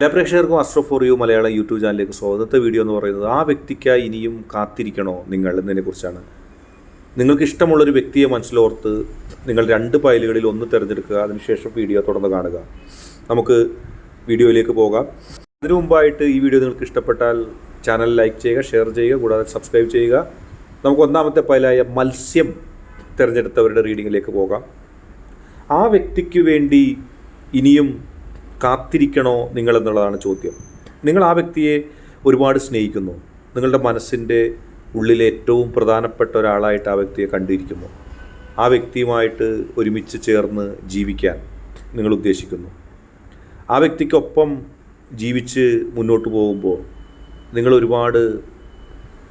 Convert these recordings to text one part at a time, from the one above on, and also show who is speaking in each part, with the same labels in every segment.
Speaker 1: എല്ലാ പ്രേക്ഷകർക്കും astro for you Malayalam YouTube ചാനലിലേക്ക് സ്വാഗതത്തെ വീഡിയോ എന്ന് പറയുന്നത് ആ വ്യക്തിക്കായി ഇനിയും കാത്തിരിക്കണോ നിങ്ങൾ എന്നതിനെക്കുറിച്ചാണ് നിങ്ങൾക്ക് ഇഷ്ടമുള്ളൊരു വ്യക്തിയെ മനസ്സിലോർത്ത് നിങ്ങൾ രണ്ട് ഫയലുകളിൽ ഒന്ന് തിരഞ്ഞെടുക്കുക അതിനുശേഷം വീഡിയോ തുടർന്ന് കാണുക. നമുക്ക് വീഡിയോയിലേക്ക് പോകാം. അതിനു മുമ്പായിട്ട് ഈ വീഡിയോ നിങ്ങൾക്ക് ഇഷ്ടപ്പെട്ടാൽ ചാനൽ ലൈക്ക് ചെയ്യുക ഷെയർ ചെയ്യുക കൂടാതെ സബ്സ്ക്രൈബ് ചെയ്യുക. നമുക്ക് ഒന്നാമത്തെ ഫയലായ മത്സ്യം തിരഞ്ഞെടുത്തവരുടെ റീഡിങ്ങിലേക്ക് പോകാം. ആ വ്യക്തിക്ക് വേണ്ടി ഇനിയും കാത്തിരിക്കണോ നിങ്ങൾ എന്നുള്ളതാണ് ചോദ്യം. നിങ്ങൾ ആ വ്യക്തിയെ ഒരുപാട് സ്നേഹിക്കുന്നു. നിങ്ങളുടെ മനസ്സിന്റെ ഉള്ളിലെ ഏറ്റവും പ്രധാനപ്പെട്ട ഒരാളായിട്ട് ആ വ്യക്തിയെ കണ്ടിരിക്കുന്നു. ആ വ്യക്തിയുമായിട്ട് ഒരുമിച്ച് ചേർന്ന് ജീവിക്കാൻ നിങ്ങൾ ഉദ്ദേശിക്കുന്നു. ആ വ്യക്തിക്കൊപ്പം ജീവിച്ച് മുന്നോട്ട് പോകുമ്പോൾ നിങ്ങൾ ഒരുപാട്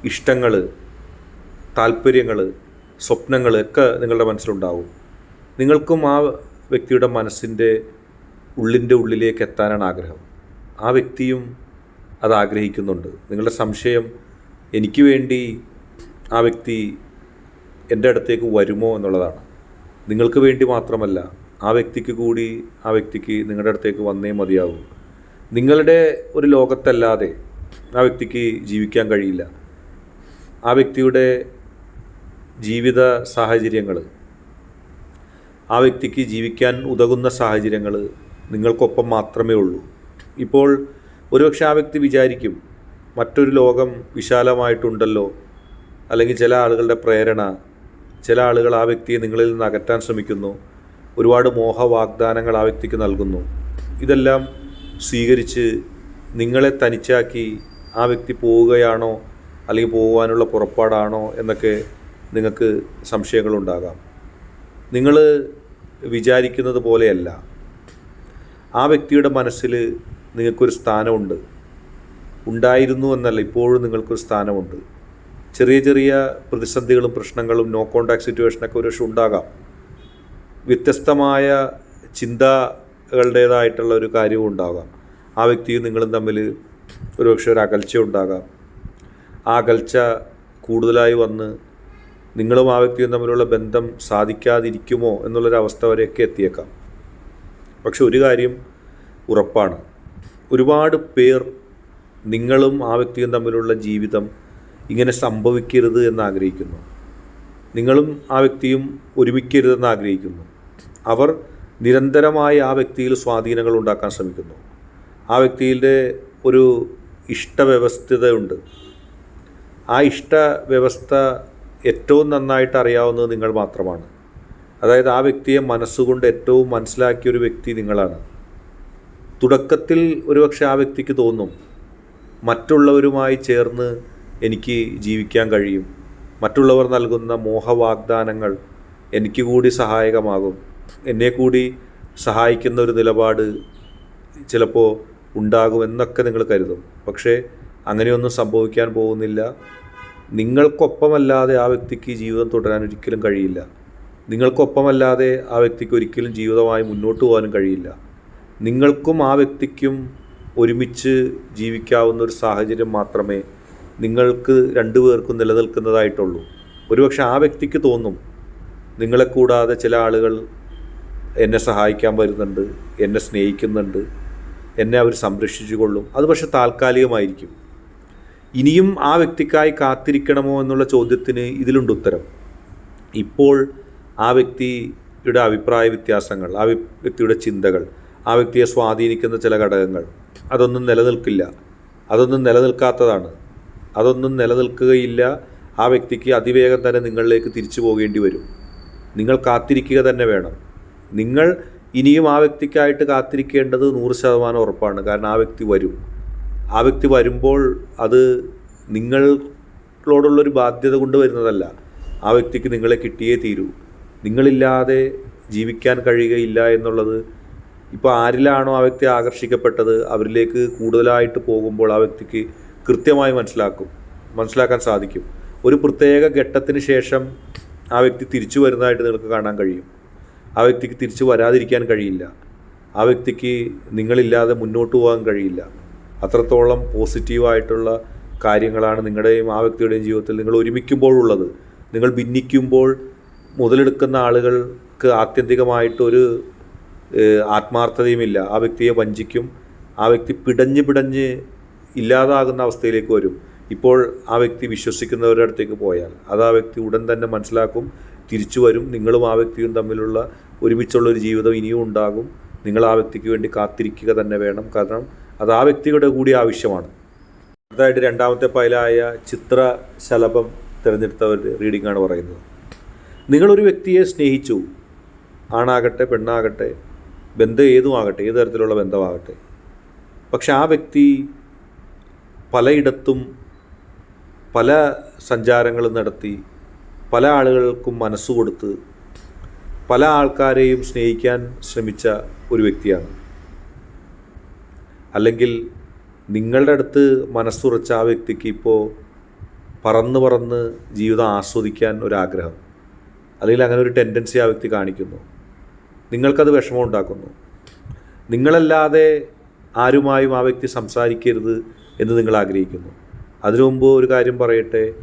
Speaker 1: ഇഷ്ടങ്ങൾ താല്പര്യങ്ങൾ സ്വപ്നങ്ങൾ ഒക്കെ നിങ്ങളുടെ മനസ്സിലുണ്ടാവും. നിങ്ങൾക്കും ആ വ്യക്തിയുടെ മനസ്സിന്റെ ഉള്ളിന്റെ ഉള്ളിലേക്ക് എത്താനാണ് ആഗ്രഹം. ആ വ്യക്തിയും അത് ആഗ്രഹിക്കുന്നുണ്ട്. നിങ്ങളുടെ സംശയം എനിക്ക് വേണ്ടി ആ വ്യക്തി എന്റെ അടുത്തേക്ക് വരുമോ എന്നുള്ളതാണ്. നിങ്ങൾക്ക് വേണ്ടി മാത്രമല്ല ആ വ്യക്തിക്ക് കൂടി ആ വ്യക്തിക്ക് നിങ്ങളുടെ അടുത്തേക്ക് വന്നേ മതിയാകൂ നിങ്ങളുടെ ഒരു ലോകത്തല്ലാതെ ആ വ്യക്തിക്ക് ജീവിക്കാൻ കഴിയില്ല. ആ വ്യക്തിയുടെ ജീവിത സാഹചര്യങ്ങൾ ആ വ്യക്തിക്ക് ജീവിക്കാൻ ഉതകുന്ന സാഹചര്യങ്ങൾ നിങ്ങൾക്കൊപ്പം മാത്രമേ ഉള്ളൂ. ഇപ്പോൾ ഒരുപക്ഷെ ആ വ്യക്തി വിചാരിക്കും മറ്റൊരു ലോകം വിശാലമായിട്ടുണ്ടല്ലോ അല്ലെങ്കിൽ ചില ആളുകളുടെ പ്രേരണ ചില ആളുകൾ ആ വ്യക്തിയെ നിങ്ങളിൽ നിന്ന് അകറ്റാൻ ശ്രമിക്കുന്നു ഒരുപാട് മോഹ വാഗ്ദാനങ്ങൾ ആ വ്യക്തിക്ക് നൽകുന്നു. ഇതെല്ലാം സ്വീകരിച്ച് നിങ്ങളെ തനിച്ചാക്കി ആ വ്യക്തി പോവുകയാണോ അല്ലെങ്കിൽ പോകുവാനുള്ള പുറപ്പാടാണോ എന്നൊക്കെ നിങ്ങൾക്ക് സംശയങ്ങളുണ്ടാകാം. നിങ്ങൾ വിചാരിക്കുന്നത് പോലെയല്ല. ആ വ്യക്തിയുടെ മനസ്സിൽ നിങ്ങൾക്കൊരു സ്ഥാനമുണ്ട്. ഉണ്ടായിരുന്നു എന്നല്ല ഇപ്പോഴും നിങ്ങൾക്കൊരു സ്ഥാനമുണ്ട്. ചെറിയ ചെറിയ പ്രതിസന്ധികളും പ്രശ്നങ്ങളും നോ കോണ്ടാക്ട് സിറ്റുവേഷനൊക്കെ ഒരു പക്ഷെ ഉണ്ടാകാം. വ്യത്യസ്തമായ ചിന്തകളുടേതായിട്ടുള്ള ഒരു കാര്യവും ഉണ്ടാകാം. ആ വ്യക്തിയും നിങ്ങളും തമ്മിൽ ഒരുപക്ഷെ ഒരു അകൽച്ച ഉണ്ടാകാം. ആ അകൽച്ച കൂടുതലായി വന്ന് നിങ്ങളും ആ വ്യക്തിയും തമ്മിലുള്ള ബന്ധം സാധിക്കാതിരിക്കുമോ എന്നുള്ളൊരവസ്ഥ വരെയൊക്കെ എത്തിയേക്കാം. പക്ഷെ ഒരു കാര്യം ഉറപ്പാണ്. ഒരുപാട് പേർ നിങ്ങളും ആ വ്യക്തിയും തമ്മിലുള്ള ജീവിതം ഇങ്ങനെ സംഭവിക്കരുത് എന്ന് ആഗ്രഹിക്കുന്നു നിങ്ങളും ആ വ്യക്തിയും ഒരുമിക്കരുതെന്ന് ആഗ്രഹിക്കുന്നു. അവർ നിരന്തരമായി ആ വ്യക്തിയിൽ സ്വാധീനങ്ങൾ ഉണ്ടാക്കാൻ ശ്രമിക്കുന്നു. ആ വ്യക്തിയിലെ ഒരു ഇഷ്ടവ്യവസ്ഥിതയുണ്ട് ആ ഇഷ്ടവ്യവസ്ഥ ഏറ്റവും നന്നായിട്ട് അറിയാവുന്നത് നിങ്ങൾ മാത്രമാണ്. അതായത് ആ വ്യക്തിയെ മനസ്സുകൊണ്ട് ഏറ്റവും മനസ്സിലാക്കിയ ഒരു വ്യക്തി നിങ്ങളാണ്. തുടക്കത്തിൽ ഒരുപക്ഷെ ആ വ്യക്തിക്ക് തോന്നും മറ്റുള്ളവരുമായി ചേർന്ന് എനിക്ക് ജീവിക്കാൻ കഴിയും. മറ്റുള്ളവർ നൽകുന്ന മോഹവാഗ്ദാനങ്ങൾ എനിക്ക് കൂടി സഹായകമാകും. എന്നെ കൂടി സഹായിക്കുന്ന ഒരു നിലപാട് ചിലപ്പോൾ ഉണ്ടാകുമെന്നൊക്കെ നിങ്ങൾ കരുതും. പക്ഷേ അങ്ങനെയൊന്നും സംഭവിക്കാൻ പോകുന്നില്ല. നിങ്ങൾക്കൊപ്പമല്ലാതെ ആ വ്യക്തിക്ക് ജീവിതം തുടരാൻ ഒരിക്കലും കഴിയില്ല. നിങ്ങൾക്കൊപ്പമല്ലാതെ ആ വ്യക്തിക്ക് ഒരിക്കലും ജീവിതമായി മുന്നോട്ട് പോകാനും കഴിയില്ല. നിങ്ങൾക്കും ആ വ്യക്തിക്കും ഒരുമിച്ച് ജീവിക്കാവുന്ന ഒരു സാഹചര്യം മാത്രമേ നിങ്ങൾക്ക് രണ്ടു പേർക്കും നിലനിൽക്കുന്നതായിട്ടുള്ളൂ. ഒരുപക്ഷെ ആ വ്യക്തിക്ക് തോന്നും നിങ്ങളെ കൂടാതെ ചില ആളുകൾ എന്നെ സഹായിക്കാൻ വരുന്നുണ്ട് എന്നെ സ്നേഹിക്കുന്നുണ്ട് എന്നെ അവർ സംരക്ഷിച്ചു കൊള്ളും അത് പക്ഷെ താൽക്കാലികമായിരിക്കും. ഇനിയും ആ വ്യക്തിക്കായി കാത്തിരിക്കണമോ എന്നുള്ള ചോദ്യത്തിന് ഇതിലുണ്ട് ഉത്തരം. ഇപ്പോൾ ആ വ്യക്തിയുടെ അഭിപ്രായ വ്യത്യാസങ്ങൾ ആ വ്യക്തിയുടെ ചിന്തകൾ ആ വ്യക്തിയെ സ്വാധീനിക്കുന്ന ചില ഘടകങ്ങൾ അതൊന്നും നിലനിൽക്കില്ല. അതൊന്നും നിലനിൽക്കാത്തതാണ്. അതൊന്നും നിലനിൽക്കുകയില്ല. ആ വ്യക്തിക്ക് അതിവേഗം തന്നെ നിങ്ങളിലേക്ക് തിരിച്ചു പോകേണ്ടി വരും. നിങ്ങൾ കാത്തിരിക്കുക തന്നെ വേണം. നിങ്ങൾ ഇനിയും ആ വ്യക്തിക്കായിട്ട് കാത്തിരിക്കേണ്ടത് നൂറ് ശതമാനം ഉറപ്പാണ്. കാരണം ആ വ്യക്തി വരും. ആ വ്യക്തി വരുമ്പോൾ അത് നിങ്ങളോടുള്ളൊരു ബാധ്യത കൊണ്ട് വരുന്നതല്ല. ആ വ്യക്തിക്ക് നിങ്ങളെ കിട്ടിയേ തീരൂ. നിങ്ങളില്ലാതെ ജീവിക്കാൻ കഴിയുകയില്ല എന്നുള്ളത് ഇപ്പോൾ ആരിലാണോ ആ വ്യക്തി ആകർഷിക്കപ്പെട്ടത് അവരിലേക്ക് കൂടുതലായിട്ട് പോകുമ്പോൾ ആ വ്യക്തിക്ക് കൃത്യമായി മനസ്സിലാക്കും മനസ്സിലാക്കാൻ സാധിക്കും. ഒരു പ്രത്യേക ഘട്ടത്തിന് ശേഷം ആ വ്യക്തി തിരിച്ചു വരുന്നതായിട്ട് നിങ്ങൾക്ക് കാണാൻ കഴിയും. ആ വ്യക്തിക്ക് തിരിച്ചു വരാതിരിക്കാൻ കഴിയില്ല. ആ വ്യക്തിക്ക് നിങ്ങളില്ലാതെ മുന്നോട്ട് പോകാൻ കഴിയില്ല. അത്രത്തോളം പോസിറ്റീവായിട്ടുള്ള കാര്യങ്ങളാണ് നിങ്ങളുടെയും ആ വ്യക്തിയുടെയും ജീവിതത്തിൽ നിങ്ങൾ ഒരുമിക്കുമ്പോഴുള്ളത്. നിങ്ങൾ ഭിന്നിക്കുമ്പോൾ മുതലെടുക്കുന്ന ആളുകൾക്ക് ആത്യന്തികമായിട്ടൊരു ആത്മാർത്ഥതയുമില്ല. ആ വ്യക്തിയെ വഞ്ചിക്കും ആ വ്യക്തി പിടഞ്ഞ് പിടഞ്ഞ് ഇല്ലാതാകുന്ന അവസ്ഥയിലേക്ക് വരും. ഇപ്പോൾ ആ വ്യക്തി വിശ്വസിക്കുന്നവരുടെ അടുത്തേക്ക് പോയാൽ അത് ആ വ്യക്തി ഉടൻ തന്നെ മനസ്സിലാക്കും തിരിച്ചു വരും. നിങ്ങളും ആ വ്യക്തിയും തമ്മിലുള്ള ഒരുമിച്ചുള്ള ഒരു ജീവിതം ഇനിയും ഉണ്ടാകും. നിങ്ങൾ ആ വ്യക്തിക്ക് വേണ്ടി കാത്തിരിക്കുക തന്നെ വേണം. കാരണം അത് ആ വ്യക്തിയുടെ കൂടി ആവശ്യമാണ്. അടുത്തതായിട്ട് രണ്ടാമത്തെ പൈലായ ചിത്രശലഭം ശലഭം ഒരു റീഡിംഗ് ആണ് പറയുന്നത്. നിങ്ങളൊരു വ്യക്തിയെ സ്നേഹിച്ചു. ആണാകട്ടെ പെണ്ണാകട്ടെ ബന്ധം ഏതുമാകട്ടെ ഏത് തരത്തിലുള്ള ബന്ധമാകട്ടെ. പക്ഷെ ആ വ്യക്തി പലയിടത്തും പല സഞ്ചാരങ്ങൾ നടത്തി പല ആളുകൾക്കും മനസ്സ് കൊടുത്ത് പല ആൾക്കാരെയും സ്നേഹിക്കാൻ ശ്രമിച്ച ഒരു വ്യക്തിയാണ്. അല്ലെങ്കിൽ നിങ്ങളുടെ അടുത്ത് മനസ്സുറച്ച ആ വ്യക്തിക്ക് ഇപ്പോൾ പറന്ന് പറന്ന് ജീവിതം ആസ്വദിക്കാൻ ഒരാഗ്രഹം. അല്ലെങ്കിൽ അങ്ങനെ ഒരു ടെൻഡൻസി ആ വ്യക്തി കാണിക്കുന്നു. നിങ്ങൾക്കത് വിഷമം ഉണ്ടാക്കുന്നു. നിങ്ങളല്ലാതെ ആരുമായും ആ വ്യക്തി സംസാരിക്കരുത് എന്ന് നിങ്ങൾ ആഗ്രഹിക്കുന്നു. അതിനു മുമ്പ് ഒരു കാര്യം പറയട്ടെ.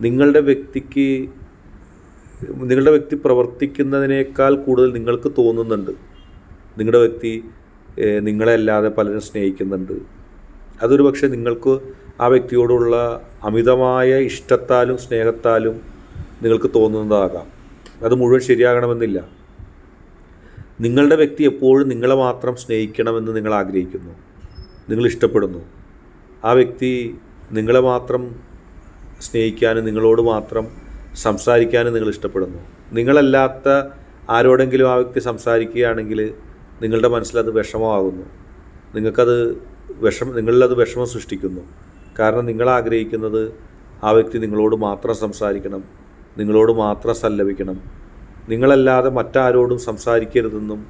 Speaker 1: നിങ്ങളുടെ വ്യക്തിക്ക് നിങ്ങളുടെ വ്യക്തി പ്രവർത്തിക്കുന്നതിനേക്കാൾ കൂടുതൽ നിങ്ങൾക്ക് തോന്നുന്നുണ്ട്. നിങ്ങളുടെ വ്യക്തി നിങ്ങളെ അല്ലാതെ പലരും സ്നേഹിക്കുന്നുണ്ട്. അതൊരു പക്ഷേ നിങ്ങൾക്ക് ആ വ്യക്തിയോടുള്ള അമിതമായ ഇഷ്ടത്താലും സ്നേഹത്താലും നിങ്ങൾക്ക് തോന്നുന്നതാകാം. അത് മുഴുവൻ ശരിയാകണമെന്നില്ല. നിങ്ങളുടെ വ്യക്തി എപ്പോഴും നിങ്ങളെ മാത്രം സ്നേഹിക്കണമെന്ന് നിങ്ങൾ ആഗ്രഹിക്കുന്നു. നിങ്ങൾ ഇഷ്ടപ്പെടുന്നു. ആ വ്യക്തി നിങ്ങളെ മാത്രം സ്നേഹിക്കാനും നിങ്ങളോട് മാത്രം സംസാരിക്കാനും നിങ്ങൾ ഇഷ്ടപ്പെടുന്നു. നിങ്ങളല്ലാത്ത ആരോടെങ്കിലും ആ വ്യക്തി സംസാരിക്കുകയാണെങ്കിൽ നിങ്ങളുടെ മനസ്സിലത് വിഷമമാകുന്നു. നിങ്ങൾക്കത് വിഷമം നിങ്ങളിലത് വിഷമം സൃഷ്ടിക്കുന്നു. കാരണം നിങ്ങൾ ആഗ്രഹിക്കുന്നത് ആ വ്യക്തി നിങ്ങളോട് മാത്രം സംസാരിക്കണം നിങ്ങളോട് മാത്രം സല്ലപിക്കണം. നിങ്ങളല്ലാതെ മറ്റാരോടും സംസാരിക്കരുതെന്നും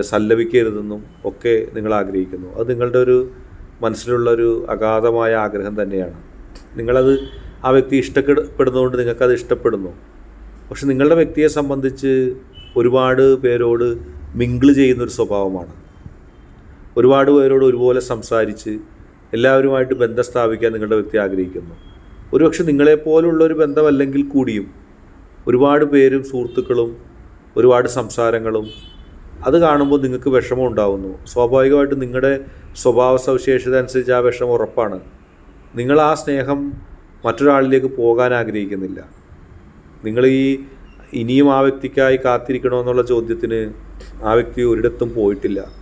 Speaker 1: സല്ലപിക്കരുതെന്നും ഒക്കെ നിങ്ങൾ ആഗ്രഹിക്കുന്നു. അത് നിങ്ങളുടെ ഒരു മനസ്സിലുള്ളൊരു അഗാധമായ ആഗ്രഹം തന്നെയാണ്. നിങ്ങളത് ആ വ്യക്തി ഇഷ്ടപ്പെടുന്നതുകൊണ്ട് നിങ്ങൾക്കത് ഇഷ്ടപ്പെടുന്നു. പക്ഷെ നിങ്ങളുടെ വ്യക്തിയെ സംബന്ധിച്ച് ഒരുപാട് പേരോട് മിങ്കിൾ ചെയ്യുന്നൊരു സ്വഭാവമാണ്. ഒരുപാട് പേരോട് ഒരുപോലെ സംസാരിച്ച് എല്ലാവരുമായിട്ട് ബന്ധം സ്ഥാപിക്കാൻ നിങ്ങളുടെ വ്യക്തി ആഗ്രഹിക്കുന്നു. ഒരുപക്ഷെ നിങ്ങളെപ്പോലുള്ള ഒരു ബന്ധമല്ലെങ്കിൽ കൂടിയും ഒരുപാട് പേരും സുഹൃത്തുക്കളും ഒരുപാട് സംസാരങ്ങളും അത് കാണുമ്പോൾ നിങ്ങൾക്ക് വിഷമം ഉണ്ടാവുന്നു. സ്വാഭാവികമായിട്ടും നിങ്ങളുടെ സ്വഭാവ സവിശേഷത അനുസരിച്ച് ആ വിഷമം ഉറപ്പാണ്. നിങ്ങൾ ആ സ്നേഹം മറ്റൊരാളിലേക്ക് പോകാൻ ആഗ്രഹിക്കുന്നില്ല. നിങ്ങൾ ഈ ഇനിയും ആ വ്യക്തിക്കായി കാത്തിരിക്കണമെന്നുള്ള ചോദ്യത്തിന് ആ വ്യക്തി ഒരിടത്തും പോയിട്ടില്ല.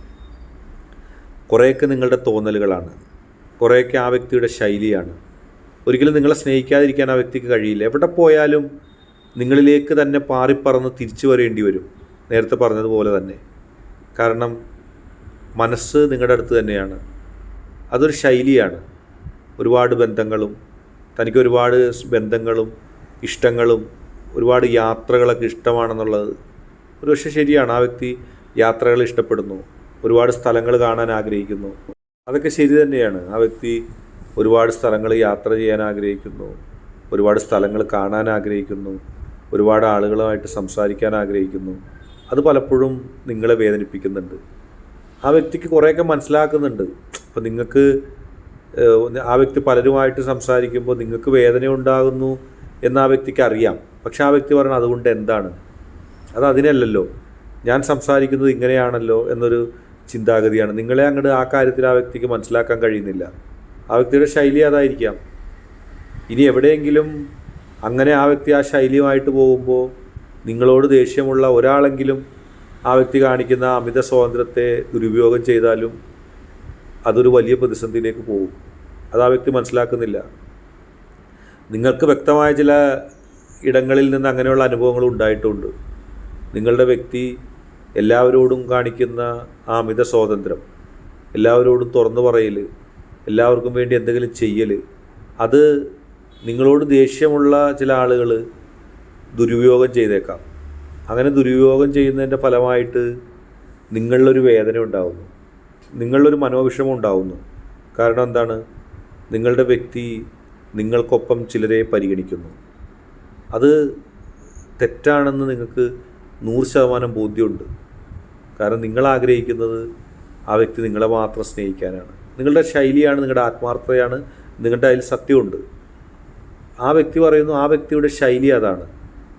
Speaker 1: കുറേയൊക്കെ നിങ്ങളുടെ തോന്നലുകളാണ്. കുറേയൊക്കെ ആ വ്യക്തിയുടെ ശൈലിയാണ്. ഒരിക്കലും നിങ്ങളെ സ്നേഹിക്കാതിരിക്കാൻ ആ വ്യക്തിക്ക് കഴിയില്ല. എവിടെ പോയാലും നിങ്ങളിലേക്ക് തന്നെ പാറിപ്പറന്ന് തിരിച്ചു വരേണ്ടി വരും. നേരത്തെ പറഞ്ഞതുപോലെ തന്നെ. കാരണം മനസ്സ് നിങ്ങളുടെ അടുത്ത് തന്നെയാണ്. അതൊരു ശൈലിയാണ്. ഒരുപാട് ബന്ധങ്ങളും തനിക്ക് ഒരുപാട് ബന്ധങ്ങളും ഇഷ്ടങ്ങളും ഒരുപാട് യാത്രകളൊക്കെ ഇഷ്ടമാണെന്നുള്ളത് ഒരു പക്ഷേ ശരിയാണ്. ആ വ്യക്തി യാത്രകൾ ഇഷ്ടപ്പെടുന്നു. ഒരുപാട് സ്ഥലങ്ങൾ കാണാൻ ആഗ്രഹിക്കുന്നു. അതൊക്കെ ശരി തന്നെയാണ്. ആ വ്യക്തി ഒരുപാട് സ്ഥലങ്ങൾ യാത്ര ചെയ്യാൻ ആഗ്രഹിക്കുന്നു. ഒരുപാട് സ്ഥലങ്ങൾ കാണാൻ ആഗ്രഹിക്കുന്നു. ഒരുപാട് ആളുകളുമായിട്ട് സംസാരിക്കാൻ ആഗ്രഹിക്കുന്നു. അത് പലപ്പോഴും നിങ്ങളെ വേദനിപ്പിക്കുന്നുണ്ട്. ആ വ്യക്തിക്ക് കുറേയൊക്കെ മനസ്സിലാക്കുന്നുണ്ട്. അപ്പോൾ നിങ്ങൾക്ക് ആ വ്യക്തി പലരുമായിട്ട് സംസാരിക്കുമ്പോൾ നിങ്ങൾക്ക് വേദന ഉണ്ടാകുന്നു എന്ന് ആ വ്യക്തിക്ക് അറിയാം. പക്ഷെ ആ വ്യക്തി പറയണം അതുകൊണ്ട് എന്താണ്? അത് അതിനല്ലല്ലോ. ഞാൻ സംസാരിക്കുന്നത് ഇങ്ങനെയാണല്ലോ എന്നൊരു ചിന്താഗതിയാണ്. നിങ്ങളെ അങ്ങോട്ട് ആ കാര്യത്തിൽ ആ വ്യക്തിക്ക് മനസ്സിലാക്കാൻ കഴിയുന്നില്ല. ആ വ്യക്തിയുടെ ശൈലി അതായിരിക്കാം. ഇനി എവിടെയെങ്കിലും അങ്ങനെ ആ വ്യക്തി ആ ശൈലിയുമായിട്ട് പോകുമ്പോൾ നിങ്ങളോട് ദേഷ്യമുള്ള ഒരാളെങ്കിലും ആ വ്യക്തി കാണിക്കുന്ന അമിത സ്വാതന്ത്ര്യത്തെ ദുരുപയോഗം ചെയ്താലും അതൊരു വലിയ പ്രതിസന്ധിയിലേക്ക് പോകും. അത് ആ വ്യക്തി മനസ്സിലാക്കുന്നില്ല. നിങ്ങൾക്ക് വ്യക്തമായ ചില ഇടങ്ങളിൽ നിന്ന് അങ്ങനെയുള്ള അനുഭവങ്ങൾ ഉണ്ടായിട്ടുണ്ട്. നിങ്ങളുടെ വ്യക്തി എല്ലാവരോടും കാണിക്കുന്ന ആ അമിത സ്വാതന്ത്ര്യം എല്ലാവരോടും തുറന്നു പറയൽ എല്ലാവർക്കും വേണ്ടി എന്തെങ്കിലും ചെയ്യൽ അത് നിങ്ങളോട് ദേഷ്യമുള്ള ചില ആളുകൾ ദുരുപയോഗം ചെയ്തേക്കാം. അങ്ങനെ ദുരുപയോഗം ചെയ്യുന്നതിന്റെ ഫലമായിട്ട് നിങ്ങളിലൊരു വേദന ഉണ്ടാകുന്നു നിങ്ങളിലൊരു മനോവിഷമം ഉണ്ടാകുന്നു കാരണം എന്താണ്? നിങ്ങളുടെ വ്യക്തി നിങ്ങൾക്കൊപ്പം ചിലരെ പരിഗണിക്കുന്നു. അത് തെറ്റാണെന്ന് നിങ്ങൾക്ക് നൂറ് ശതമാനം ബോധ്യമുണ്ട്. കാരണം നിങ്ങൾ ആഗ്രഹിക്കുന്നത് ആ വ്യക്തി നിങ്ങളെ മാത്രം സ്നേഹിക്കാനാണ്. നിങ്ങളുടെ ശൈലിയാണ് നിങ്ങളുടെ ആത്മാർത്ഥതയാണ് നിങ്ങളുടെ അതിൽ സത്യമുണ്ട്. ആ വ്യക്തി പറയുന്നു ആ വ്യക്തിയുടെ ശൈലി അതാണ്.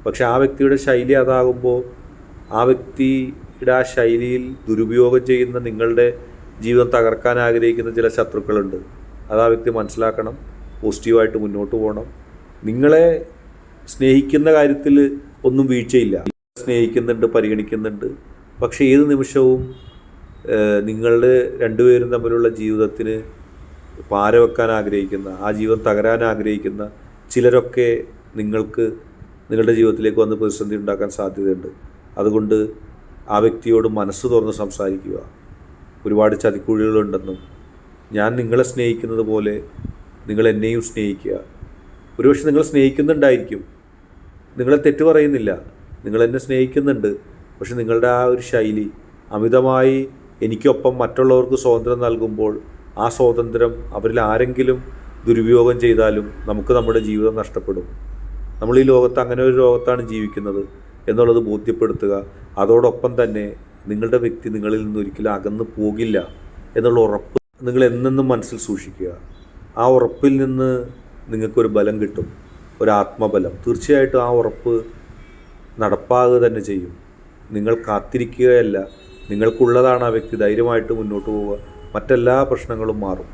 Speaker 1: പക്ഷെ ആ വ്യക്തിയുടെ ശൈലി അതാകുമ്പോൾ ആ വ്യക്തിയുടെ ആ ശൈലിയിൽ ദുരുപയോഗം ചെയ്യുന്ന നിങ്ങളുടെ ജീവിതം തകർക്കാൻ ആഗ്രഹിക്കുന്ന ചില ശത്രുക്കളുണ്ട്. അത് ആ വ്യക്തി മനസ്സിലാക്കണം പോസിറ്റീവായിട്ട് മുന്നോട്ട് പോകണം. നിങ്ങളെ സ്നേഹിക്കുന്ന കാര്യത്തിൽ ഒന്നും വീഴ്ചയില്ല. സ്നേഹിക്കുന്നുണ്ട് പരിഗണിക്കുന്നുണ്ട്. പക്ഷേ ഏത് നിമിഷവും നിങ്ങളുടെ രണ്ടുപേരും തമ്മിലുള്ള ജീവിതത്തിന് പാര വെക്കാൻ ആഗ്രഹിക്കുന്ന ആ ജീവൻ തകരാൻ ആഗ്രഹിക്കുന്ന ചിലരൊക്കെ നിങ്ങൾക്ക് നിങ്ങളുടെ ജീവിതത്തിലേക്ക് വന്ന് പ്രതിസന്ധി ഉണ്ടാക്കാൻ സാധ്യതയുണ്ട്. അതുകൊണ്ട് ആ വ്യക്തിയോട് മനസ്സ് തുറന്ന് സംസാരിക്കുക. ഒരുപാട് ചതിക്കുഴികളുണ്ടെന്നും ഞാൻ നിങ്ങളെ സ്നേഹിക്കുന്നത് പോലെ നിങ്ങൾ എന്നെയും സ്നേഹിക്കുക. ഒരുപക്ഷെ നിങ്ങൾ സ്നേഹിക്കുന്നുണ്ടായിരിക്കും. നിങ്ങളെ തെറ്റ് പറയുന്നില്ല. നിങ്ങൾ എന്നെ സ്നേഹിക്കുന്നുണ്ട്. പക്ഷെ നിങ്ങളുടെ ആ ഒരു ശൈലി അമിതമായി എനിക്കൊപ്പം മറ്റുള്ളവർക്ക് സ്വാതന്ത്ര്യം നൽകുമ്പോൾ ആ സ്വാതന്ത്ര്യം അവരിൽ ആരെങ്കിലും ദുരുപയോഗം ചെയ്താലും നമുക്ക് നമ്മുടെ ജീവിതം നഷ്ടപ്പെടും. നമ്മൾ ഈ ലോകത്ത് അങ്ങനെ ഒരു ലോകത്താണ് ജീവിക്കുന്നത് എന്നുള്ളത് ബോധ്യപ്പെടുത്തുക. അതോടൊപ്പം തന്നെ നിങ്ങളുടെ വ്യക്തി നിങ്ങളിൽ നിന്ന് ഒരിക്കലും അകന്നു പോകില്ല എന്നുള്ള ഉറപ്പ് നിങ്ങൾ എന്നെന്നും മനസ്സിൽ സൂക്ഷിക്കുക. ആ ഉറപ്പിൽ നിന്ന് നിങ്ങൾക്കൊരു ബലം കിട്ടും. ഒരു ആത്മബലം. തീർച്ചയായിട്ടും ആ ഉറപ്പ് നടപ്പാകുക തന്നെ ചെയ്യും. നിങ്ങൾ കാത്തിരിക്കുകയല്ല. നിങ്ങൾക്കുള്ളതാണ് ആ വ്യക്തി ധൈര്യമായിട്ട് മുന്നോട്ട് പോവുക. മറ്റെല്ലാ പ്രശ്നങ്ങളും മാറും.